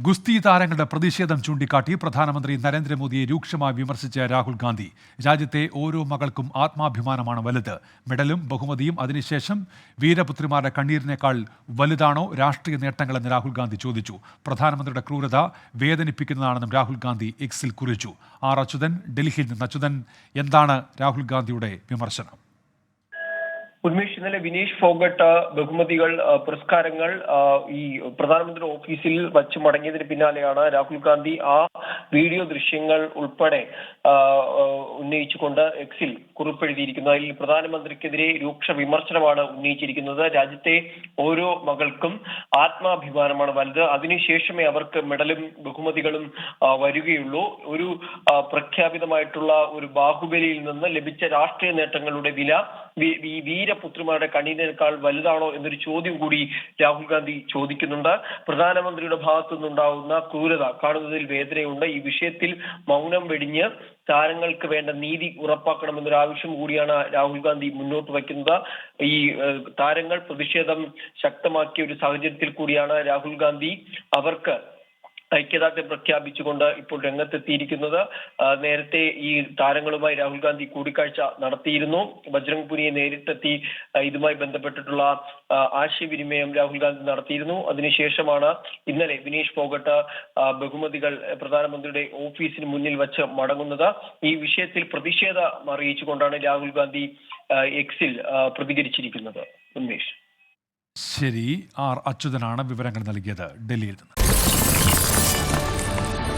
ഗുസ്തി താരങ്ങളുടെ പ്രതിഷേധം ചൂണ്ടിക്കാട്ടി പ്രധാനമന്ത്രി നരേന്ദ്രമോദിയെ രൂക്ഷമായി വിമർശിച്ച രാഹുൽ ഗാന്ധി. രാജ്യത്തെ ഓരോ മകൾക്കും ആത്മാഭിമാനമാണ് വലുത്. മെഡലും ബഹുമതിയും അതിനുശേഷം വീരപുത്രിമാരുടെ കണ്ണീരിനേക്കാൾ വലുതാണോ രാഷ്ട്രീയ നേട്ടങ്ങളെന്ന് രാഹുൽ ഗാന്ധി ചോദിച്ചു. പ്രധാനമന്ത്രിയുടെ ക്രൂരത വേദനിപ്പിക്കുന്നതാണെന്നും രാഹുൽ ഗാന്ധി എക്സിൽ കുറിച്ചു. ആർ അച്യുതൻ ഡൽഹിയിൽ നിന്ന് അച്യുതൻ. എന്താണ് രാഹുൽ ഗാന്ധിയുടെ വിമർശനം? ഉന്മേഷ് ഇന്നലെ വിനേഷ് ഫോഗട്ട് ബഹുമതികൾ പുരസ്കാരങ്ങൾ ഈ പ്രധാനമന്ത്രി ഓഫീസിൽ വച്ച് മടങ്ങിയതിന് പിന്നാലെയാണ് രാഹുൽ ഗാന്ധി ആ വീഡിയോ ദൃശ്യങ്ങൾ ഉൾപ്പെടെ ഉന്നയിച്ചുകൊണ്ട് എക്സിൽ കുറിപ്പെഴുതിയിരിക്കുന്നു. അതിൽ പ്രധാനമന്ത്രിക്കെതിരെ രൂക്ഷ വിമർശനമാണ് ഉന്നയിച്ചിരിക്കുന്നത്. രാജ്യത്തെ ഓരോ മകൾക്കും ആത്മാഭിമാനമാണ് വലുത്. അതിനുശേഷമേ അവർക്ക് മെഡലും ബഹുമതികളും വരികയുള്ളൂ. ഒരു പ്രഖ്യാപിതമായിട്ടുള്ള ഒരു ബാഹുബലിയിൽ നിന്ന് ലഭിച്ച രാഷ്ട്രീയ നേട്ടങ്ങളുടെ വില ഈ വീരപുത്രിമാരുടെ കണ്ണീരിനേക്കാൾ വലുതാണോ എന്നൊരു ചോദ്യം കൂടി രാഹുൽ ഗാന്ധി ചോദിക്കുന്നുണ്ട്. പ്രധാനമന്ത്രിയുടെ ഭാഗത്തു നിന്നുണ്ടാവുന്ന ക്രൂരത കാണുന്നതിൽ വേദനയുണ്ട്. ഈ വിഷയത്തിൽ മൗനം വെടിഞ്ഞ് താരങ്ങൾക്ക് വേണ്ട നീതി ഉറപ്പാക്കണമെന്നൊരു ആവശ്യം കൂടിയാണ് രാഹുൽ ഗാന്ധി മുന്നോട്ട് വയ്ക്കുന്നത്. ഈ താരങ്ങൾ പ്രതിഷേധം ശക്തമാക്കിയ ഒരു സാഹചര്യത്തിൽ കൂടിയാണ് രാഹുൽ ഗാന്ധി അവർക്ക് ഐക്യദാർഢ്യം പ്രഖ്യാപിച്ചുകൊണ്ട് ഇപ്പോൾ രംഗത്തെത്തിയിരിക്കുന്നത്. നേരത്തെ ഈ താരങ്ങളുമായി രാഹുൽ ഗാന്ധി കൂടിക്കാഴ്ച നടത്തിയിരുന്നു. ബജ്രംഗ് പുനിയെ നേരിട്ടെത്തി ഇതുമായി ബന്ധപ്പെട്ടിട്ടുള്ള ആശയവിനിമയം രാഹുൽ ഗാന്ധി നടത്തിയിരുന്നു. അതിനുശേഷമാണ് ഇന്നലെ വിനീഷ് ഫോഗട്ട് ബഹുമതികൾ പ്രധാനമന്ത്രിയുടെ ഓഫീസിന് മുന്നിൽ വച്ച് മടങ്ങുന്നത്. ഈ വിഷയത്തിൽ പ്രതിഷേധം അറിയിച്ചുകൊണ്ടാണ് രാഹുൽ ഗാന്ധി എക്സിൽ പ്രതികരിച്ചിരിക്കുന്നത്. ഉന്മേഷ്. ശരി ആർ അച്യുതനാണ് വിവരങ്ങൾ നൽകിയത്. ഡൽഹിയിൽ നിന്ന്.